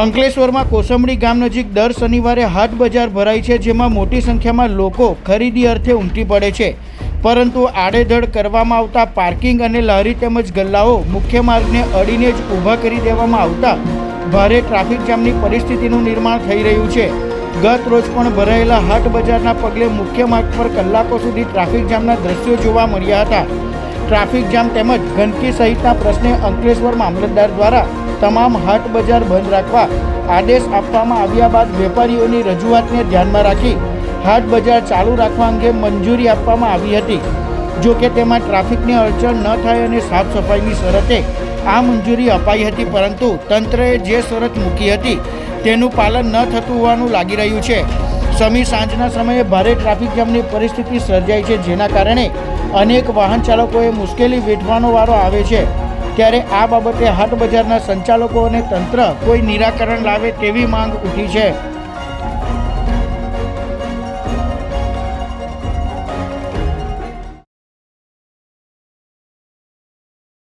અંકલેશ્વરમાં કોસંબડી ગામ નજીક દર શનિવારે હાટ બજાર ભરાય છે, જેમાં મોટી સંખ્યામાં લોકો ખરીદી અર્થે ઉમટી પડે છે. પરંતુ આડેધડ કરવામાં આવતા પાર્કિંગ અને લારી તેમજ ગલ્લાઓ મુખ્ય માર્ગને અડીને જ ઊભા કરી દેવામાં આવતા ભારે ટ્રાફિક જામની પરિસ્થિતિનું નિર્માણ થઈ રહ્યું છે. ગત રોજ પણ ભરાયેલા હાટ બજારના પગલે મુખ્ય માર્ગ પર કલાકો સુધી ટ્રાફિક જામના દ્રશ્યો જોવા મળ્યા હતા. ટ્રાફિક જામ તેમજ ગંદકી સહિતના પ્રશ્ને અંકલેશ્વર મામલતદાર દ્વારા તમામ હાટ બજાર બંધ રાખવા આદેશ આપવામાં આવ્યા બાદ વેપારીઓની રજૂઆતને ધ્યાનમાં રાખી હાટ બજાર ચાલુ રાખવા અંગે મંજૂરી આપવામાં આવી હતી. જો કે તેમાં ટ્રાફિકની અડચણ ન થાય અને સાફ સફાઈની શરતે આ મંજૂરી અપાઈ હતી, પરંતુ તંત્રએ જે શરત મૂકી હતી તેનું પાલન ન થતું હોવાનું લાગી રહ્યું છે. સમી સાંજના સમયે ભારે ટ્રાફિક જામની પરિસ્થિતિ સર્જાઈ છે, જેના કારણે અનેક વાહન ચાલકોએ મુશ્કેલી વેઠવાનો વારો આવે છે. ત્યારે આ બાબતે હાટ બજારના સંચાલકો અને તંત્ર કોઈ નિરાકરણ લાવે તેવી માંગ ઉઠી છે.